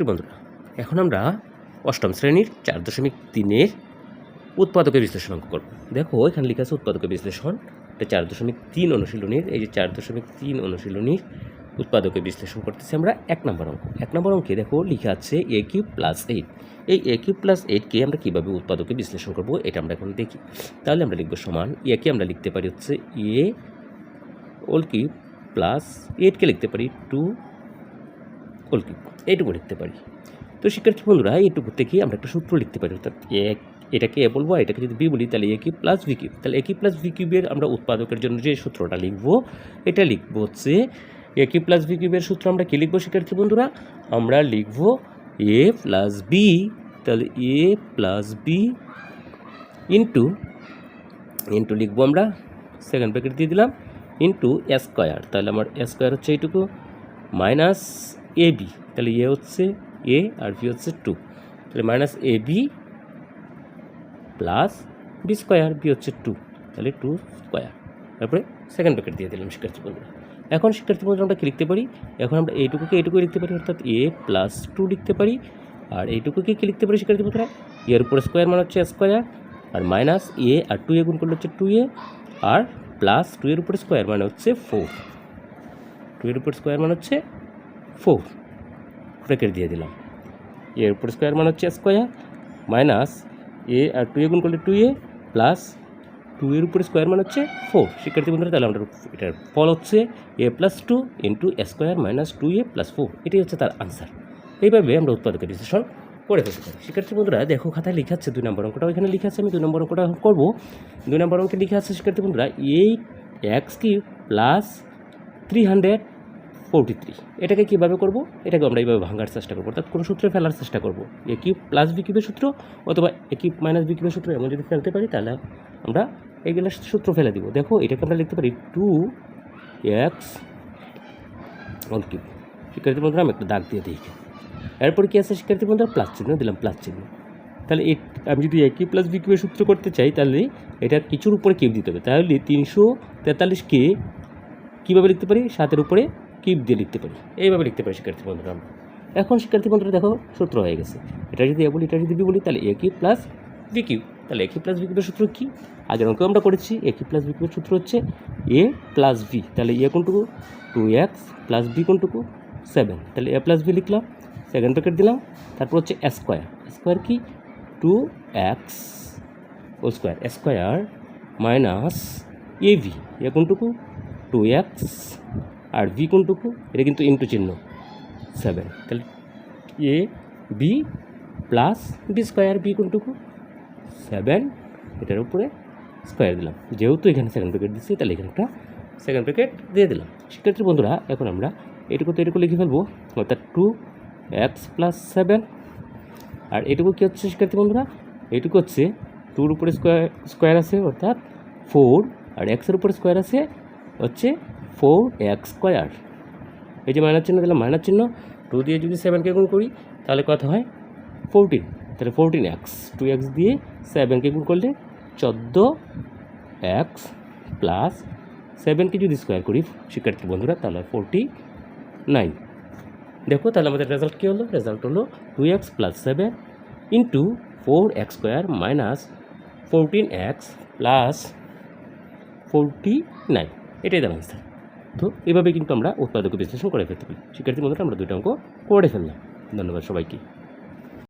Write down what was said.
শিক্ষার্থী বন্ধুরা। এখন আমরা অষ্টম শ্রেণির চার দশমিক তিনের উৎপাদকের বিশ্লেষণ অঙ্ক করব। দেখো, এখানে লেখা আছে উৎপাদকের বিশ্লেষণ। এটা চার দশমিক তিন অনুশীলনীর, এই যে চার দশমিক তিন অনুশীলনীর উৎপাদকের বিশ্লেষণ করতেছি আমরা এক নম্বর অঙ্ক। এক নম্বর অঙ্কে দেখো লেখা আছে এ কিউ প্লাস এইট। এই এ কিউ প্লাস এইটকে আমরা কীভাবে উৎপাদকে বিশ্লেষণ করব, এটা আমরা এখন দেখি। তাহলে আমরা লিখব সমান একে আমরা লিখতে পারি হচ্ছে এ ওল কিউব প্লাস এইটকে লিখতে পারি টু ওল কিউব এইটুকু লিখতে পারি। তো শিক্ষার্থী বন্ধুরা, এইটুকু থেকে আমরা একটা সূত্র লিখতে পারি, অর্থাৎ এক এটাকে এ বলব এটাকে যদি বি বলি, তাহলে A cube plus B cube. তাহলে এ কিউব প্লাস ভি কিউবের আমরা উৎপাদকের জন্য যে সূত্রটা লিখব, এটা লিখব হচ্ছে এ কিউব প্লাস ভি কিউবের সূত্র আমরা কী লিখব শিক্ষার্থী বন্ধুরা? আমরা লিখব এ প্লাস বি, তাহলে A plus B into into লিখব আমরা, সেকেন্ড ব্র্যাকেট দিয়ে দিলাম, ইন্টু স্কোয়ার। তাহলে আমার স্কোয়ার হচ্ছে এইটুকু, মাইনাস এ বি তাহলে এ হচ্ছে এ আর বি হচ্ছে টু তাহলে minus A B plus B square B হচ্ছে টু তাহলে টু স্কোয়ার তারপরে সেকেন্ড ব্র্যাকেট দিয়ে দিলাম শিক্ষার্থী বন্ধুরা। এখন শিক্ষার্থী বন্ধুরা আমরা কি লিখতে পারি? এখন আমরা এইটুকুকে এইটুকু লিখতে পারি, অর্থাৎ এ প্লাস টু লিখতে পারি, আর এইটুকুকে কি লিখতে পারি শিক্ষার্থী বন্ধুরা? এর উপরে স্কোয়ার মানে হচ্ছে স্কোয়ার আর মাইনাস এ আর টু এ গুণ করলে হচ্ছে টু এ আর প্লাস টু এর উপরে স্কোয়ার মানে হচ্ছে ফোর টু এর উপর স্কোয়ার মানে হচ্ছে ফোর, ব্র্যাকেট দিয়ে দিলাম। এর উপর স্কোয়ার মানে হচ্ছে স্কোয়ার মাইনাস এ আর টু এ গুণ করলে টু এ প্লাস টু এর উপরে স্কোয়ার মানে হচ্ছে ফোর। শিক্ষার্থী বন্ধুরা, তাহলে আমরা এটার ফল হচ্ছে A plus two into square minus two A plus four. এটাই হচ্ছে তার আনসার। এইভাবে আমরা উৎপাদকের বিশ্লেষণ করে ফেলতে পারি। শিক্ষার্থী বন্ধুরা, দেখো খাতায় লিখা আছে দুই নম্বর অঙ্কটাও এখানে লিখা আছে, আমি দুই নম্বর অঙ্কটা করব। দুই নম্বর অঙ্কে লিখা আছে, শিক্ষার্থী বন্ধুরা eight X cube plus three hundred forty three এটাকে কীভাবে করব? এটাকে আমরা এইভাবে ভাঙার চেষ্টা করব। অর্থাৎ কোনো সূত্রে ফেলার চেষ্টা করব। এ কিউব প্লাস বি কিউবের সূত্র অথবা এ কিউব মাইনাস বি কিউবের সূত্র এমন যদি ফেলতে পারি, তাহলে আমরা এইগুলো সূত্র ফেলে দিব। দেখো, এটাকে আমরা লিখতে পারি টু এক্স অল কিউব শিক্ষার্থী বন্ধুরা, আমি একটা দাগ দিয়ে দিই। এরপরে কি আছে শিক্ষার্থী বন্ধুরা? প্লাস চিহ্ন, দিলাম প্লাস চিহ্ন। তাহলে এ আমি যদি এ কিউব প্লাস বি কিউবের সূত্র করতে চাই, তাহলে এটা কিছুর উপরে কিউব দিতে হবে। তাহলে তিনশো তেতাল্লিশকে কীভাবে লিখতে পারি? সাতের উপরে কিউব দিয়ে লিখতে পারি? এইভাবে লিখতে পারি শিক্ষার্থী বন্ধুরা। আমরা এখন শিক্ষার্থী বন্ধুরা দেখো, সূত্র হয়ে গেছে। এটা যদি এ বলি, এটা যদি বি বলি, তাহলে A cube plus B cube তাহলে এ কিউব প্লাস বি কিউবের সূত্র কী? আগের অঙ্কেও আমরা করেছি এ কিউব প্লাস বি কিউবের সূত্র হচ্ছে এ প্লাস বি। তাহলে এ কোনটুকু? টু এক্স প্লাস বি কোনটুকু? সেভেন। তাহলে এ প্লাস বি লিখলাম সেকেন্ড প্যাকেট দিলাম, তারপর হচ্ছে স্কোয়ার। স্কোয়ার কি? Two X O square. Square minus A B. A কোনটুকু? Two X আর বি কোনটুকু? এটা কিন্তু ইন্টু চিহ্ন। সেভেন তাহলে A B plus B square B কোনটুকু? Seven এটার উপরে স্কোয়ার দিলাম। যেহেতু এখানে সেকেন্ড প্যাকেট দিচ্ছি, তাহলে এখানে একটা সেকেন্ড প্যাকেট দিয়ে দিলাম। শিক্ষার্থী বন্ধুরা, এখন আমরা এটুকু তো এটুকু লিখে ফেলব। অর্থাৎ টু এক্স প্লাস সেভেন আর এটুকু কী হচ্ছে শিক্ষার্থী বন্ধুরা? এটুকু হচ্ছে টুর উপরে স্কোয়ার স্কোয়ার আছে, অর্থাৎ ফোর আর এক্সের উপরে স্কোয়ার আছে, হচ্ছে ফোর এক্স স্কোয়ার। এই যে মাইনাস চিহ্ন দিলাম মাইনাস চিহ্ন টু দিয়ে যদি সেভেনকে গুণ করি, তাহলে কত হয়? ফোরটিন তাহলে ফোরটিন এক্স টু এক্স দিয়ে সেভেনকে গুণ করলে চোদ্দ এক্স প্লাস সেভেনকে যদি স্কোয়ার করি, শিক্ষার্থী বন্ধুরা, তাহলে ফোরটি নাইন দেখো, তাহলে আমাদের রেজাল্ট কী হলো? রেজাল্ট হলো two X plus seven into four X square minus fourteen X plus forty nine এটাই তার আনসার তো এভাবে কিন্তু আমরা উৎপাদক বিশ্লেষণ করে ফেলতে পারি। শিক্ষার্থী বন্ধুরা, আমরা দুটো অঙ্ক করে ফেললাম। ধন্যবাদ সবাইকে।